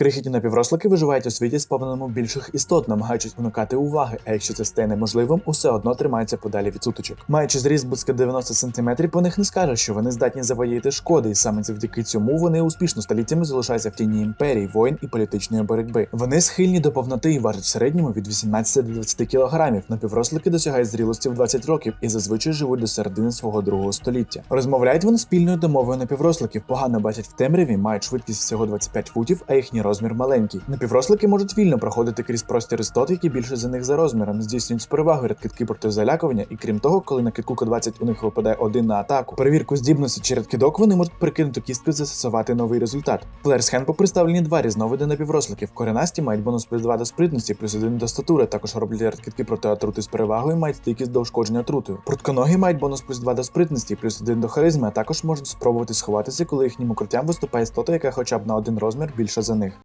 Крихітні напіврослики виживають у світі, сповненому більших істот, намагаючись уникати уваги, а якщо це стає неможливим, усе одно тримаються подалі від сутичок. Маючи зріст близько 90 см, по них не скажеш, що вони здатні заводіяти шкоди, і саме завдяки цьому вони успішно століттями залишаються в тіні імперій, воїн і політичної боротьби. Вони схильні до повноти і важать в середньому від 18 до 20 кг. Напіврослики досягають зрілості в 20 років і зазвичай живуть до середини свого другого століття. Розмовляють вони спільною домовою напівросликів, погано бачать в темряві, мають швидкість всього 25 футів, а їхній розмір маленький. Напіврослики можуть вільно проходити крізь простір істот, які більше за них за розміром, здійснюють з перевагою рядкидки проти залякування, і крім того, коли на китку К-20 у них випадає один на атаку. Перевірку здібності чи рядкидок вони можуть перекинути кістку і застосувати новий результат. В Player's Handbook представлені два різновиди напівросликів. Коренасті мають бонус плюс 2 до спритності, плюс 1 до статури, також роблять рядкидки проти отрути з перевагою, мають стійкість до ушкодження отрутою. Прутконогі мають бонус плюс 2 до спритності, плюс 1 до харизми, а також можуть спробувати сховатися, коли їхнім укриттям виступає істота, яка хоча б на один розмір більше за них.